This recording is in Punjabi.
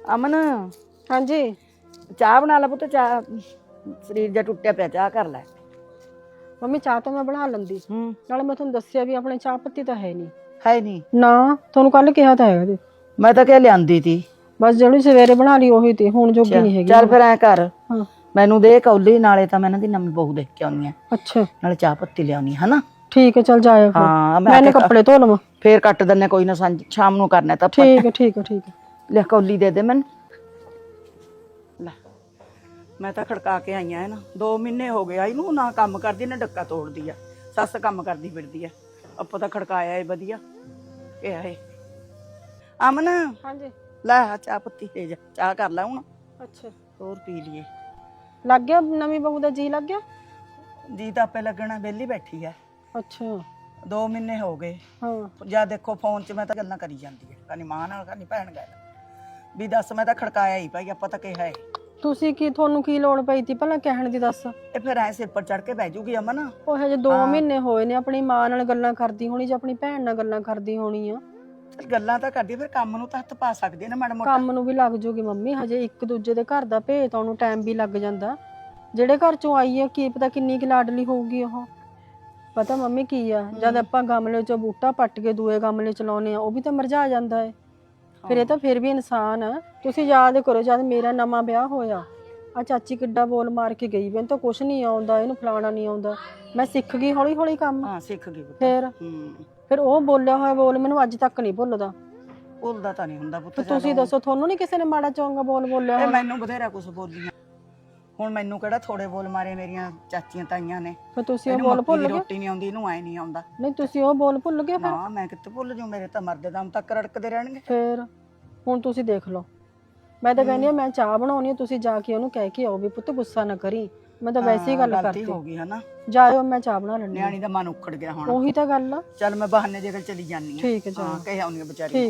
ਅਮਨ? ਹਾਂਜੀ। ਚਾਹ ਬਣਾ ਲੈ ਪੁੱਤ ਚਾਹ। ਸਰੀਰ ਜਿਹਾ ਟੁੱਟਿਆ ਪਿਆ ਚਾਹ ਕਰ ਲੈ। ਮੰਮੀ ਚਾਹ ਤਾਂ ਮੈਂ ਬਣਾ ਲੈਂਦੀ। ਹੂੰ। ਨਾਲੇ ਮੈਂ ਤੁਹਾਨੂੰ ਦੱਸਿਆ ਵੀ ਆਪਣੇ ਚਾਹ ਪੱਤੀ ਤਾਂ ਹੈ ਨਹੀਂ ਹੈ ਨਹੀਂ ਨਾ ਤੁਹਾਨੂੰ ਕੱਲ ਕਿਹਾ ਤਾਂ ਹੈਗਾ ਜੀ। ਮੈਂ ਤਾਂ ਕਿਹਾ ਲਿਆਂਦੀ ਤੀ। ਬਸ ਜਿਹੜੀ ਸਵੇਰੇ ਬਣਾ ਲਈ ਉਹੀ ਤੇ ਹੁਣ ਜੋਗੀ ਨਹੀਂ ਹੈਗੀ। ਚੱਲ ਫਿਰ ਐ ਕਰ। ਹਾਂ। ਮੈਨੂੰ ਦੇ ਕੌਲੀ ਨਾਲੇ ਤਾਂ ਮੈਂ ਇਹਨਾਂ ਦੀ ਨਵੀਂ ਬਹੂ ਦੇਖ ਕੇ ਆਉਣੀ ਆ। ਅੱਛਾ। ਨਾਲੇ ਚਾਹ ਪੱਤੀ ਲਿਆਉਣੀ ਹਨਾ? ਠੀਕ ਹੈ ਚੱਲ ਜਾਇਓ ਫਿਰ। ਹਾਂ ਮੈਂ ਕੱਪੜੇ ਧੋ ਲਵਾਂ। ਫੇਰ ਕੱਟ ਦਿੰਨੇ ਕੋਈ ਨਾ ਸ਼ਾਮ ਨੂੰ ਕਰਨਾ ਤਾਂ। ਠੀਕ ਹੈ ਠੀਕ ਹੈ ਠੀਕ ਹੈ। ਲੈ ਕੌਲੀ ਦੇ ਦੇ ਮੈਨੂੰ। ਲੈ ਮੈਂ ਤਾਂ ਖੜਕਾ ਕੇ ਆਈਆਂ ਨਾ। 2 ਮਹੀਨੇ ਹੋ ਗਏ ਆ ਇਹਨੂੰ ਨਾ ਕੰਮ ਕਰਦੀ ਨਾ ਡੱਕਾ ਤੋੜਦੀ ਆ। ਸੱਸ ਕੰਮ ਕਰਦੀ ਫਿਰਦੀ ਆ। ਆਪਾਂ ਤਾਂ ਖੜਕਾਇਆ ਏ ਵਧੀਆ। ਇਹ ਆਏ ਅਮਨ ਹਾਂਜੀ। ਲੈ ਆ ਚਾਹ ਪੱਤੀ ਦੇ ਜਾ। ਚਾਹ ਕਰ ਲੈ ਹੁਣ। ਅੱਛਾ। ਹੋਰ ਪੀ ਲਈਏ। ਲੱਗ ਗਿਆ ਨਵੀਂ ਬਹੂ ਦਾ ਜੀ ਲੱਗ ਗਿਆ? ਜੀ ਤਾਂ ਆਪੇ ਲੱਗਣਾ ਵਿਹਲੀ ਬੈਠੀ ਆ। ਅੱਛਾ। 2 ਮਹੀਨੇ ਹੋ ਗਏ। ਹਾਂ। ਜਾਂ ਦੇਖੋ ਫੋਨ 'ਚ ਮੈਂ ਤਾਂ ਗੱਲਾਂ ਕਰੀ ਜਾਂਦੀ ਆ। ਕਾਨੀ ਮਾਂ ਨਾਲ ਕਾਨੀ ਭੈਣ ਗੱਲ ਵੀ ਦੱਸ ਮੈਂ ਤਾਂ ਖੜਕਾਇਆ ਹੀ ਭਾਈ ਆਪਾਂ ਤਾਂ ਕਿਹਾ ਏ ਤੁਸੀਂ ਕੀ ਤੁਹਾਨੂੰ ਕੀ ਲੋੜ ਪਈ ਤੀ ਭਲਾ ਕਹਿਣ ਦੀ ਦੱਸ। ਇਹ ਫਿਰ ਐ ਸਿਰ ਪਰ ਚੜ ਕੇ ਬਹਿ ਜੂਗੀ ਅਮਨ। ਉਹ ਹਜੇ 2 ਮਹੀਨੇ ਹੋਏ ਨੇ ਆਪਣੀ ਮਾਂ ਨਾਲ ਗੱਲਾਂ ਕਰਦੀ ਹੋਣੀ ਜਾਂ ਆਪਣੀ ਭੈਣ ਨਾਲ ਗੱਲਾਂ ਕਰਦੀ ਹੋਣੀ ਆ। ਚੱਲ ਗੱਲਾਂ ਤਾਂ ਕਰਦੀ ਫਿਰ ਕੰਮ ਨੂੰ ਤਾਂ ਹੱਥ ਪਾ ਸਕਦੀ ਆ ਨਾ ਮਾੜਾ ਮੋਟਾ। ਕੰਮ ਨੂੰ ਵੀ ਲੱਗ ਜੂਗੀ ਮੰਮੀ ਹਜੇ ਇੱਕ ਦੂਜੇ ਦੇ ਘਰ ਦਾ ਭੇਤ ਆਉਣ ਨੂੰ ਟਾਈਮ ਵੀ ਲੱਗ ਜਾਂਦਾ। ਜਿਹੜੇ ਘਰ ਚੋਂ ਆਈ ਹੈ ਕੀ ਪਤਾ ਕਿੰਨੀ ਕੁ ਲਾਡਲੀ ਹੋਊਗੀ ਉਹ। ਪਤਾ ਮੰਮੀ ਕੀ ਆ ਜਦ ਆਪਾਂ ਗਮਲੇ ਚੋਂ ਬੂਟਾ ਪੱਟ ਕੇ ਦੂਏ ਗਮਲੇ ਚ ਲਾਉਨੇ ਆ ਉਹ ਵੀ ਤਾਂ ਮਰਝਾ ਜਾਂਦਾ ਹੈ ਫਿਰ ਇਹ ਤਾਂ ਫਿਰ ਵੀ ਇਨਸਾਨ ਆ। ਤੁਸੀਂ ਯਾਦ ਕਰੋ ਜਦ ਮੇਰਾ ਨਵਾਂ ਵਿਆਹ ਹੋਇਆ ਆ ਚਾਚੀ ਕਿੱਡਾ ਬੋਲ ਮਾਰ ਕੇ ਗਈ। ਮੈਨੂੰ ਤਾਂ ਕੁਛ ਨਹੀਂ ਆਉਂਦਾ ਇਹਨੂੰ ਫਲਾਣਾ ਨਹੀਂ ਆਉਂਦਾ। ਮੈਂ ਸਿੱਖ ਗਈ ਹੌਲੀ ਹੌਲੀ ਕੰਮ। ਹਾਂ ਸਿੱਖ ਗਈ ਪੁੱਤ। ਫਿਰ? ਹੂੰ। ਫਿਰ ਉਹ ਬੋਲਿਆ ਹੋਇਆ ਬੋਲ ਮੈਨੂੰ ਅੱਜ ਤੱਕ ਨਹੀਂ ਭੁੱਲਦਾ। ਭੁੱਲਦਾ ਤਾਂ ਨਹੀਂ ਹੁੰਦਾ ਪੁੱਤ ਤੇ ਤੁਸੀਂ ਦੱਸੋ ਤੁਹਾਨੂੰ ਨਹੀਂ ਕਿਸੇ ਨੇ ਮਾੜਾ ਚੰਗਾ ਬੋਲ ਬੋਲਿਆ ਇਹ? ਮੈਨੂੰ ਬਥੇਰਾ ਕੁਝ ਬੋਲੀਆਂ ਹੁਣ ਮੈਨੂੰ ਕਿਹੜਾ ਥੋੜੇ ਬੋਲ ਮਾਰੇ ਮੇਰੀਆਂ ਚਾਚੀਆਂ ਤਾਈਆਂ ਨੇ। ਫਿਰ ਤੁਸੀਂ ਉਹ ਇਹਨੂੰ ਬੋਲ ਮੱਕੀ ਭੁੱਲ ਗਏ? ਰੋਟੀ ਨਹੀਂ ਆਉਂਦੀ ਇਹਨੂੰ ਐ ਨਹੀਂ ਆਉਂਦਾ। ਨਹੀਂ ਤੁਸੀਂ ਉਹ ਬੋਲ ਭੁੱਲ ਗਏ ਫਿਰ? ਨਾ ਮੈਂ ਕਿੱਥੇ ਭੁੱਲ ਜੂ ਮੇਰੇ ਤਾਂ ਮਰਦੇ ਦਮ ਤੱਕ ਰੜਕਦੇ ਰਹਿਣਗੇ। ਫਿਰ ਹੁਣ ਤੁਸੀਂ ਦੇਖ ਲਓ। ਮੈਂ ਤਾਂ ਕਹਿੰਦੀ ਆ ਮੈਂ ਚਾਹ ਬਣਾਉਣੀ ਆ ਤੁਸੀਂ ਜਾ ਕੇ ਉਹਨੂੰ ਕਹਿ ਕੇ ਆਓ ਵੀ ਪੁੱਤ ਗੁੱਸਾ ਨਾ ਕਰੀ। ਮੈਂ ਤਾਂ ਵੈਸੇ ਹੀ ਗੱਲ ਗਲਤੀ ਕਰਤੀ। ਹੋ ਗਈ ਹਨਾ? ਜਾਇਓ ਮੈਂ ਚਾਹ ਬਣਾ ਲੈਣੀ ਨਿਆਣੀ ਦਾ ਮਨ ਉਖੜ ਗਿਆ ਹੁਣ। ਉਹੀ ਤਾਂ ਗੱਲ ਆ। ਚੱਲ ਮੈਂ ਬਹਾਨੇ ਜੇ ਚਲੀ ਜਾਨੀ ਆ ਠੀਕ ਹੈ ਹਾਂ ਜਾਓ ਕਹਿ ਆਉਣੀ ਆ ਵਿਚਾਰੀ ਠੀਕ।